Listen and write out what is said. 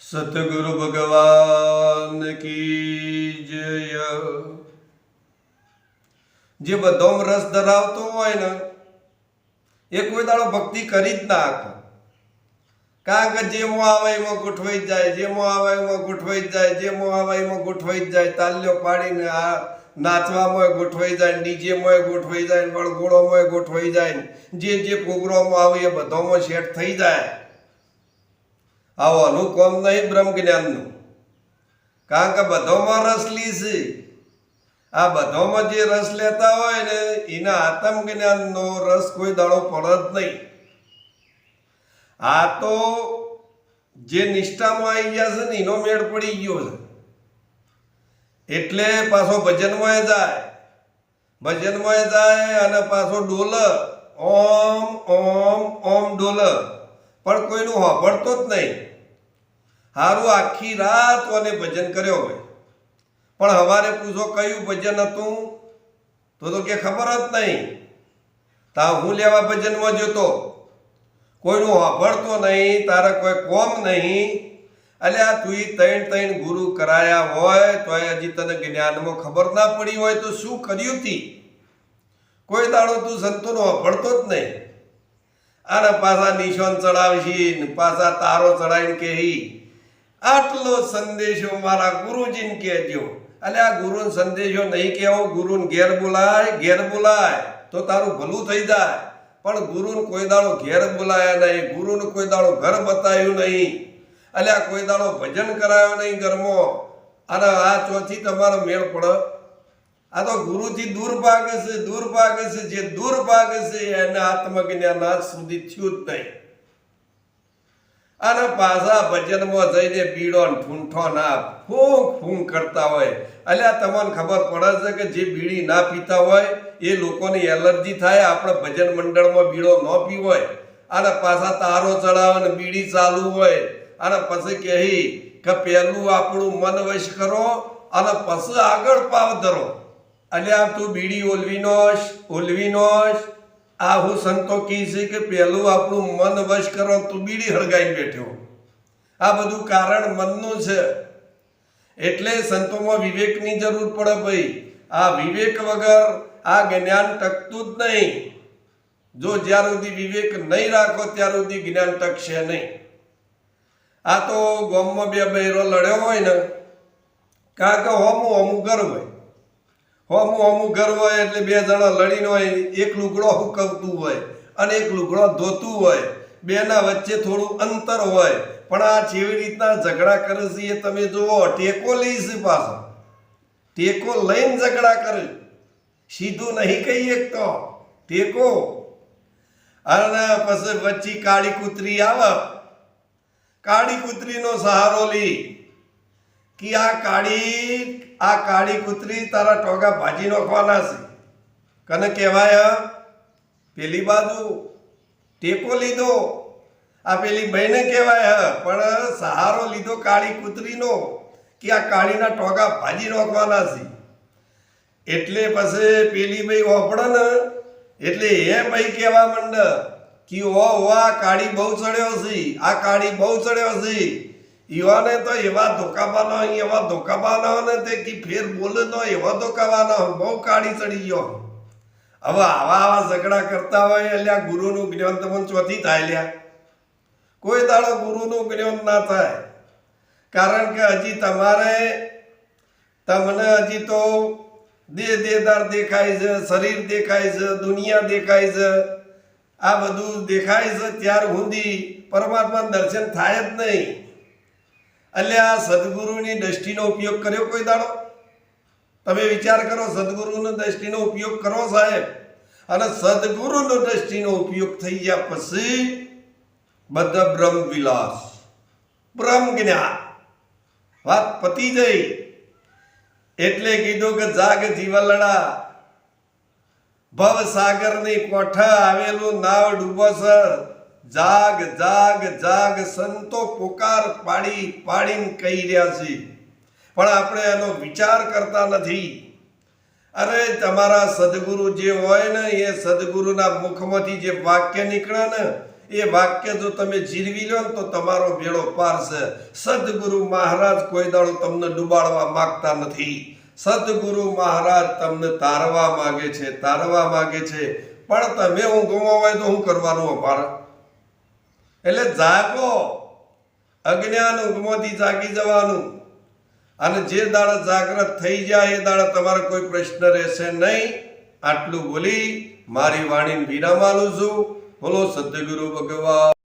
સતગુરુ ભગવાન કી જય. જે બધામાં રસ ધરાવતો હોય ને, એ કોઈ દાડો ભક્તિ કરી જ ના આખો કારણ કે જેમાં આવે એમાં ગોઠવાઈ જ જાય, જેમાં આવે એમાં ગોઠવાઈ જ જાય, જેમાં આવે એમાં ગોઠવાઈ જ જાય. તાલ્યો પાડીને આ નાચવામાં ગોઠવાઈ જાય ડીજેમાં ગોઠવાઈ જાય વળગોળોમાં ગોઠવાઈ જાય. જે જે પ્રોગ્રામો આવે એ બધામાં સેટ થઈ જાય. આવવાનું કોમ નહીં બ્રહ્મ જ્ઞાનનું. કારણ કે બધોમાં રસ લી છે. આ બધોમાં જે રસ લેતા હોય ને, એના આત્મ જ્ઞાનનો રસ કોઈ દાડો પડે જ નહીં. આ તો જે નિષ્ઠામાં આવી ગયા છે ને, એનો મેળ પડી ગયો છે. એટલે પાછો ભજનમાં જાય. ભજનમાં જાય અને પાછો ડોલ. ઓમ ઓમ ઓમ ડોલ. પણ કોઈનું હોભળતો જ નહીં. હારું આખી રાત અને ભજન કર્યો હોય? પણ હવારે પૂછો, કયું ભજન હતું? તો તો કે ખબર જ નહીં. તા હું લેવા ભજનમાં જતો? કોઈનું વાપરતો નહીં, તારે કોઈ કોમ નહીં. અલ્યા, તું ઈ ત્રણ ત્રણ ગુરુ કરાયા હોય, તોય હજી તને જ્ઞાનમાં ખબર ના પડી હોય તો શું કર્યું તી? કોઈ દાડો તું સંતોનો વાપરતો જ નહીં. અને પાછા નિશાન ચડાવશી પાછા તારો ચડાવીને કહી આટલો સંદેશો મારા ગુરુજીને કહેજો. એટલે આ ગુરુનો સંદેશો નહીં કહેવો, ગુરુને ઘેર બોલાય ઘેર બોલાય તો તારું ભલું થઈ જાય. પણ ગુરુને કોઈ દાડો ઘેર બોલાયા નહીં, ગુરુને કોઈ દાડો ઘર બતાવ્યું નહીં. અલ્યા કોઈ દાડો ભજન કરાયો નહીં ઘરમાં. અને આ ચોથી તમારો મેળ પડે. આ તો ગુરુથી દૂર ભાગે છે, દૂર ભાગે છે, જે દૂર ભાગે છે એને આત્મજ્ઞાન આજ સુધી થયું જ નહીં. અને પાછા ભજનમાં જઈને બીડો ઠૂંઠો ના ફૂંક ફૂંક કરતા હોય. એટલે તમને ખબર પડે છે કે જે બીડી ના પીતા હોય, એ લોકોની એલર્જી થાય, આપણે ભજન મંડળમાં બીડો ન પીવો હોય. અને પાછા તારો ચડાવે ને બીડી ચાલુ હોય. અને પછી કહી કે પહેલું આપણું મન વશ કરો અને પછી આગળ પાવ ધરો. અલ્યા તું બીડી ઓલવી નોશ ઓલવી નોશ. આ હું સંતો કી છે કે પહેલું આપણું મન વશ કરો તું બીડી હળગાઈ બેઠ્યો આ બધું કારણ મનનું છે. એટલે સંતોમાં વિવેકની જરૂર પડે ભાઈ. આ વિવેક વગર આ જ્ઞાન ટકતું જ નહીં. જો જ્યાર સુધી વિવેક નહીં રાખો, ત્યાર સુધી જ્ઞાન ટકશે નહીં. આ તો ગામમાં બે બહેરો લડ્યો હોય ને. કાં કે હોમું હોમું ઘર હોય. હોમું હોમું ઘર હોય એટલે બે જણા લડીને હોય, એક લુગડો હુકવતું હોય અને એક લુગડો ધોતું હોય. બેના વચ્ચે થોડું અંતર હોય. પણ આ જેવી રીતના ઝઘડા કરે છે એ તમે જુઓ, ટેકો લઈશ પાછો. ટેકો લઈને ઝઘડા કરે. સીધું નહીં કહીએ તો. ટેકો. અને પછી વચ્ચે કાળી કૂતરી આવે. કાળી કૂતરીનો સહારો લી. કે આ કાળી આ કાળી કૂતરી તારા ટોગા ભાજી નાખવાના છે. કને કહેવાય, પેલી બાજુ ટેકો લીધો. આ પેલી બહેને કહેવાય, પણ સહારો લીધો કાળી કૂતરીનો કે આ કાળીના ટોગા ભાજી નાખવાના છે. એટલે પછી પેલી ભાઈ ઓપડે ને એટલે એ ભાઈ કહેવા માંડ કે ઓ આ કાળી બહુ ચડ્યો છે, આ કાળી બહુ ચડ્યો છે. યુવાને તો એવા ધોકાબાના એવા ધોકાબાના ને તે કી ફેર બોલે નો એવા ધોકાબાના, બહુ કાઢી ચડી ગયો. હવે આવા આવા ઝઘડા કરતા હોય એટલે આ ગુરુનું જ્ઞાન તમને ચોથી થાય લ્યા. કોઈ દાડો ગુરુનું જ્ઞાન ના થાય. કારણ કે હજી તમારે, તમને હજી તો દેહ દેહદાર દેખાય છે, શરીર દેખાય છે, દુનિયા દેખાય છે. આ બધું દેખાય છે, ત્યાર સુધી પરમાત્મા દર્શન થાય જ નહીં. એટલે આ સદગુરુની દ્રષ્ટિનો ઉપયોગ કર્યો કોઈ દાડો? તમે વિચાર કરો, સદગુરુની દ્રષ્ટિનો ઉપયોગ કરો સાહેબ. અને સદગુરુનો દ્રષ્ટિનો ઉપયોગ થઈ ગયા પછી બધા બ્રહ્મ વિલાસ, બ્રહ્મ જ્ઞાન. વાત પતી જઈ. એટલે કીધું કે જાગ જીવલડા ભવ સાગરની કોઠા આવેલું નાવ ડૂબસ જાગ જાગ જાગ સંતો પુકાર પાડી, પાડીને કહી રહ્યા છે. પણ આપણે એનો વિચાર કરતા નથી. અરે તમારા સદગુરુ જે હોય ને, એ સદગુરુના મુખમાંથી જે વાક્ય નીકળે ને, એ વાક્ય જો તમે જીરવી લો ને તો તમારો ભેળો પાર છે. સદગુરુ મહારાજ કોઈ દાડો તમને ડુબાડવા માંગતા નથી. સદગુરુ મહારાજ તમને તારવા માંગે છે, તારવા માંગે છે. પણ તમે ઊંઘમાં હોય તો શું કરવાનું અમારે? એટલે જાગો. અજ્ઞાન ઊંઘમાંથી જાગી જવાનું. અને જે દાડા જાગ્રત થઈ જાય એ દાડા તમારો કોઈ પ્રશ્ન રહેશે નહીં. આટલું બોલી મારી વાણીને વિરામ આલું છું. બોલો સદગુરુ ભગવાન.